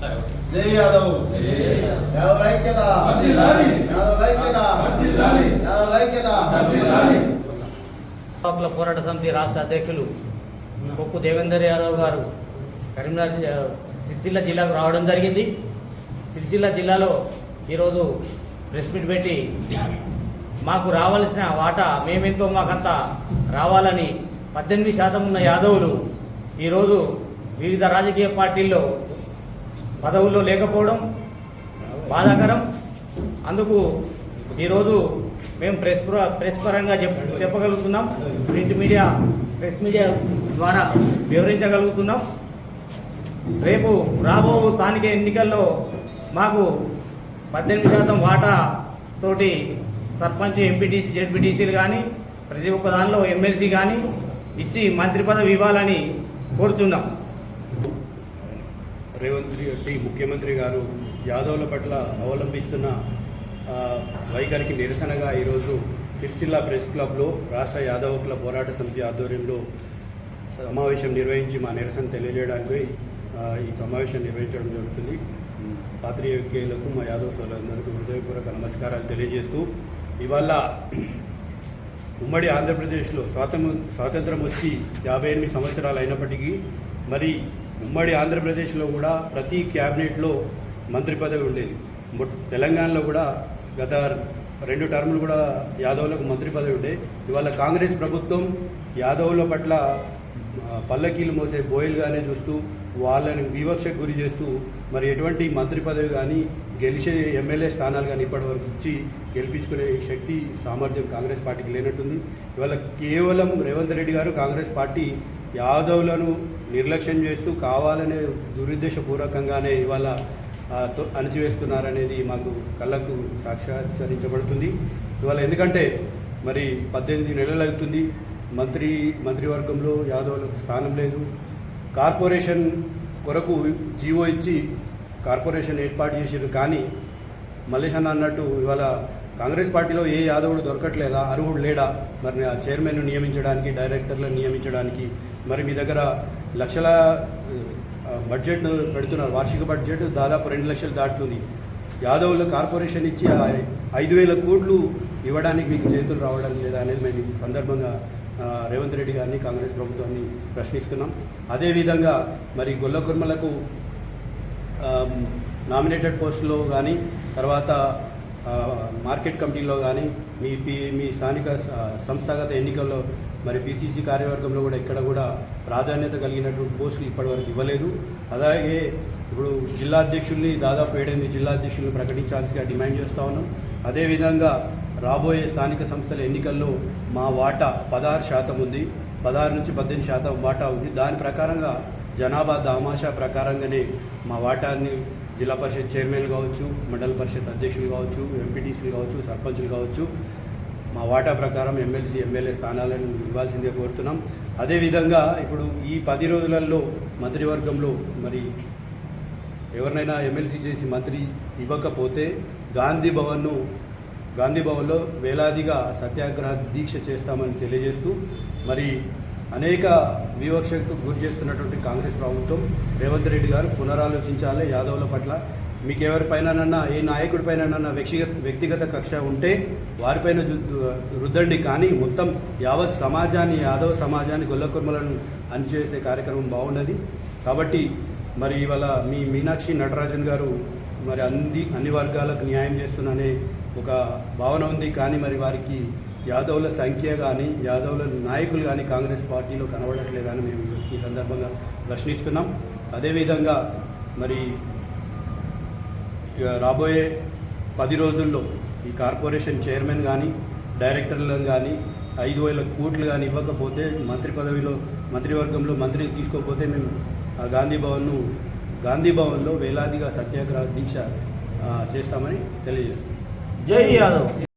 సరే ఓకే జై యాదవ్ జై యాదవ్. యాదవ్ ఐక్యత వర్ధిల్లాలి. యాదవ్ ఐక్యత వర్ధిల్లాలి. యాదవ్ ఐక్యత వర్ధిల్లాలి. హక్కుల పోరాట సమితి రాష్ట్ర అధ్యక్షులు కొక్కు దేవేందర్ యాదవ్ గారు కరీంనగర్ సిరిసిల్ల జిల్లాకు రావడం జరిగింది సిరిసిల్ల జిల్లాలో ఈరోజు ప్రెస్ మీట్ పెట్టి మాకు రావాల్సిన వాటా మేమెంతో మాకంతా రావాలని పద్దెనిమిది శాతం ఉన్న యాదవులు ఈరోజు వివిధ రాజకీయ పార్టీల్లో పదవుల్లో లేకపోవడం బాధాకరం. అందుకు ఈరోజు మేము ప్రెస్ ప్రెస్ పరంగా చెప్ చెప్పగలుగుతున్నాం. ప్రింట్ మీడియా ప్రెస్ మీడియా ద్వారా వివరించగలుగుతున్నాం. రేపు రాబో స్థానిక ఎన్నికల్లో మాకు పద్దెనిమిది శాతం వాటా తోటి సర్పంచ్ ఎంపీటీసీ జెడ్పీటీసీలు కానీ ప్రతి ఒక్క దానిలో ఎమ్మెల్సీ కానీ ఇచ్చి మంత్రి పదవి ఇవ్వాలని కోరుతున్నాం రేవంత్ రెడ్డి ముఖ్యమంత్రి గారు యాదవుల పట్ల అవలంబిస్తున్న వైఖరికి నిరసనగా ఈరోజు సిరిసిల్ల ప్రెస్ క్లబ్లో రాష్ట్ర యాదవ క్లబ్ పోరాట సమితి ఆధ్వర్యంలో సమావేశం నిర్వహించి మా నిరసన తెలియజేయడానికి ఈ సమావేశం నిర్వహించడం జరుగుతుంది. పాత్రికేయులకు మా యాదవ్ సోదరులందరికీ హృదయపూర్వక నమస్కారాలు తెలియజేస్తూ ఇవాళ ఉమ్మడి ఆంధ్రప్రదేశ్లో స్వాతంత్ర స్వాతంత్రం వచ్చి యాభై ఎనిమిది సంవత్సరాలు అయినప్పటికీ మరి ఉమ్మడి ఆంధ్రప్రదేశ్లో కూడా ప్రతి క్యాబినెట్లో మంత్రి పదవి ఉండేది. తెలంగాణలో కూడా గత రెండు టర్ములు కూడా యాదవ్లకు మంత్రి పదవి ఉండే. ఇవాళ కాంగ్రెస్ ప్రభుత్వం యాదవ్ల పట్ల పల్లకీలు మోసే బోయలుగానే చూస్తూ వాళ్ళని వివక్షకు గురి చేస్తూ మరి ఎటువంటి మంత్రి పదవి కానీ గెలిచే ఎమ్మెల్యే స్థానాలు కానీ ఇప్పటివరకు ఇచ్చి గెలిపించుకునే శక్తి సామర్థ్యం కాంగ్రెస్ పార్టీకి లేనట్టుంది. ఇవాళ కేవలం రేవంత్ రెడ్డి గారు కాంగ్రెస్ పార్టీ యాదవులను నిర్లక్ష్యం చేస్తూ కావాలనే దురుద్దేశపూర్వకంగానే ఇవాళ అణచివేస్తున్నారనేది మాకు కళ్ళకు సాక్షాత్కరించబడుతుంది. ఇవాళ ఎందుకంటే మరి పద్దెనిమిది నెలలు అవుతుంది మంత్రి మంత్రివర్గంలో యాదవులకు స్థానం లేదు. కార్పొరేషన్ కొరకు జీవో ఇచ్చి కార్పొరేషన్ ఏర్పాటు చేసారు కానీ మల్లేష్ అన్న అన్నట్టు ఇవాళ కాంగ్రెస్ పార్టీలో ఏ యాదవుడు దొరకట్లేదా అర్హుడు లేడా? మరి ఆ చైర్మన్ను నియమించడానికి డైరెక్టర్లను నియమించడానికి మరి మీ దగ్గర లక్షల బడ్జెట్ పెడుతున్నారు. వార్షిక బడ్జెట్ దాదాపు రెండు లక్షలు దాటుతుంది. యాదవులు కార్పొరేషన్ ఇచ్చి ఐదు వేల కోట్లు ఇవ్వడానికి మీకు చేతులు రావడం లేదా అనేది మేము సందర్భంగా రేవంత్ రెడ్డి గారిని కాంగ్రెస్ ప్రభుత్వాన్ని ప్రశ్నిస్తున్నాం. అదేవిధంగా మరి గొల్ల కుర్మలకు నామినేటెడ్ పోస్టులో కానీ తర్వాత మార్కెట్ కమిటీలో కానీ మీ పి మీ స్థానిక సంస్థాగత ఎన్నికల్లో మరి పిసిసి కార్యవర్గంలో కూడా ఇక్కడ కూడా ప్రాధాన్యత కలిగినటువంటి పోస్టులు ఇప్పటివరకు ఇవ్వలేదు. అలాగే ఇప్పుడు జిల్లా అధ్యక్షుల్ని దాదాపు ఏడెనిమిది జిల్లా అధ్యక్షుల్ని ప్రకటించాల్సిగా డిమాండ్ చేస్తూ ఉన్నాం. అదేవిధంగా రాబోయే స్థానిక సంస్థల ఎన్నికల్లో మా వాటా పదహారు శాతం ఉంది. పదహారు నుంచి పద్దెనిమిది శాతం వాటా ఉంది. దాని ప్రకారంగా జనాభా దామాషా ప్రకారంగానే మా వాటాన్ని జిల్లా పరిషత్ చైర్మన్ కావచ్చు మండల పరిషత్ అధ్యక్షులు కావచ్చు ఎంపీటీసీలు కావచ్చు సర్పంచులు కావచ్చు మా వాటా ప్రకారం ఎమ్మెల్సీ ఎమ్మెల్యే స్థానాలను ఇవ్వాల్సిందే కోరుతున్నాం. అదేవిధంగా ఇప్పుడు ఈ పది రోజులలో మంత్రివర్గంలో మరి ఎవరినైనా ఎమ్మెల్సీ చేసి మంత్రి ఇవ్వకపోతే గాంధీ భవన్ను గాంధీ భవన్లో వేలాదిగా సత్యాగ్రహ దీక్ష చేస్తామని తెలియజేస్తూ మరి అనేక వివక్షకు గురి చేస్తున్నటువంటి కాంగ్రెస్ ప్రభుత్వం రేవంత్ రెడ్డి గారు పునరాలోచించాలి యాదవుల పట్ల. మీకు ఎవరిపైనన్నా ఏ నాయకుడిపైనన్నా వ్యక్తిగత వ్యక్తిగత కక్ష ఉంటే వారిపైన రుద్దండి. కానీ మొత్తం యావత్ సమాజాన్ని యాదవ సమాజాన్ని గొల్లకుర్మలను అణిచేసే కార్యక్రమం బాగున్నది కాబట్టి మరి ఇవాళ మీ మీనాక్షి నటరాజన్ గారు మరి అన్ని అన్ని వర్గాలకు న్యాయం చేస్తున్ననే ఒక భావన ఉంది. కానీ మరి వారికి యాదవుల సంఖ్య కానీ యాదవుల నాయకులు కానీ కాంగ్రెస్ పార్టీలో కనబడట్లేదని మేము ఈ సందర్భంగా ప్రశ్నిస్తున్నాం. అదేవిధంగా మరి ఇక రాబోయే పది రోజుల్లో ఈ కార్పొరేషన్ చైర్మన్ కానీ డైరెక్టర్లను కానీ ఐదు వేల కోట్లు కానీ ఇవ్వకపోతే మంత్రి పదవిలో మంత్రివర్గంలో మంత్రిని తీసుకోకపోతే మేము ఆ గాంధీ భవన్ను గాంధీ భవన్లో వేలాదిగా సత్యాగ్రహ దీక్ష చేస్తామని తెలియజేస్తుంది జై యాదవ్.